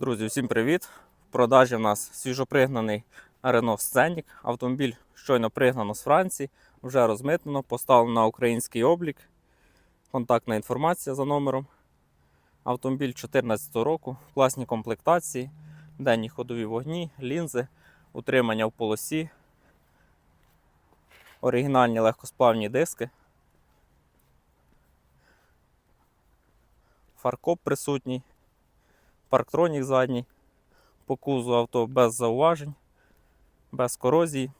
Друзі, всім привіт! В продажі в нас свіжопригнаний Renault Scenic. Автомобіль щойно пригнано з Франції, вже розмитнено, поставлено на український облік. Контактна інформація за номером. Автомобіль 2014 року, в класній комплектації, денні ходові вогні, лінзи, утримання в полосі, оригінальні легкосплавні диски. Фаркоп присутній, парктронік задній, по кузу авто без зауважень, без корозії.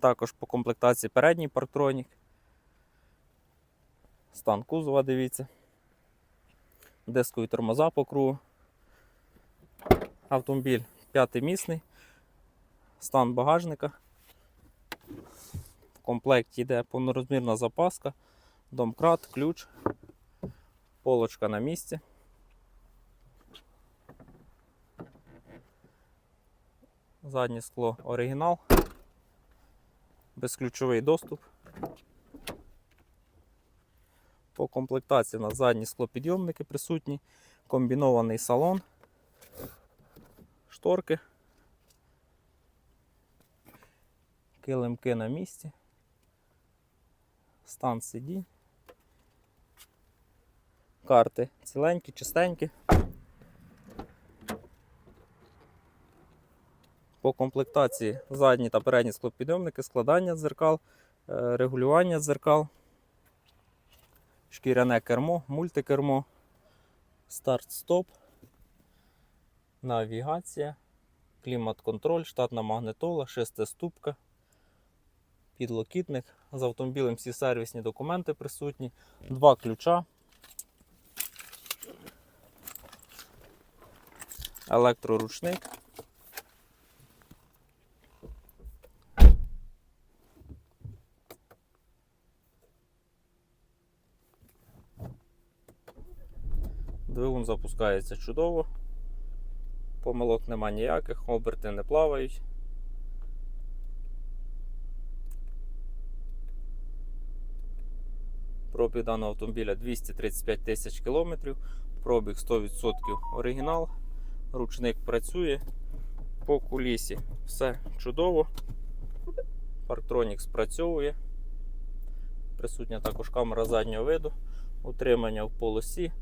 Також по комплектації передній парктронік. Стан кузова, дивіться. Дискові тормоза по кругу. Автомобіль п'ятимісний. Стан багажника. В комплекті йде повнорозмірна запаска, домкрат, ключ, полочка на місці. Заднє скло оригінал. Безключовий доступ. По комплектації у нас задні склопідйомники присутні, комбінований салон, шторки, килимки на місці, стан сидінь, карти ціленькі, чистенькі. По комплектації задні та передні склопідйомники, складання дзеркал, е, регулювання дзеркал, шкіряне кермо, мультикермо, старт-стоп, навігація, клімат-контроль, штатна магнитола, шестиступка, підлокітник. З автомобілем всі сервісні документи присутні, два ключа. Електроручник. Двигун запускається чудово. Помилок нема ніяких, оберти не плавають. Пробіг даного автомобіля 235 тисяч кілометрів, пробіг 100% оригінал, ручник працює, по кулісі все чудово. Парктронік спрацьовує. Присутня також камера заднього виду, утримання в полосі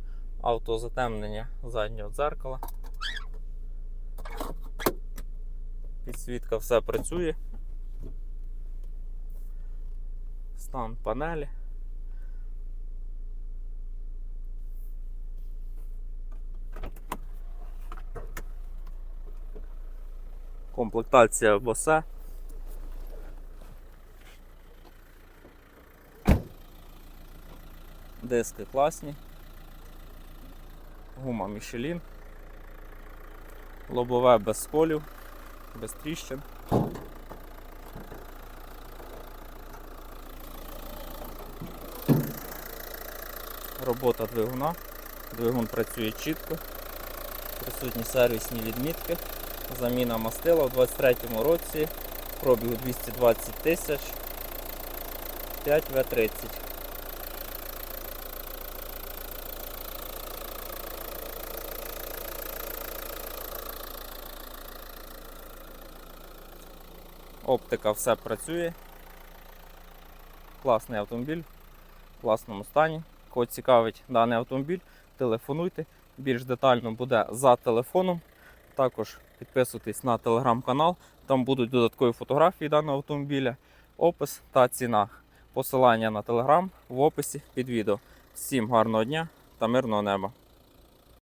автозатемнення заднього дзеркала. Підсвітка все працює. Стан панелі. Комплектація босе. Диски класні гума Michelin, лобове без сколів, без тріщин. Робота двигуна. Двигун працює чітко, присутні сервісні відмітки, заміна мастила у 23-му році, пробігу 220 тисяч, 5В30. Оптика все працює. Класний автомобіль в класному стані. Кого цікавить даний автомобіль, телефонуйте. Більш детально буде за телефоном. Також підписуйтесь на телеграм-канал, там будуть додаткові фотографії даного автомобіля, опис та ціна. Посилання на телеграм в описі під відео. Всім гарного дня та мирного неба!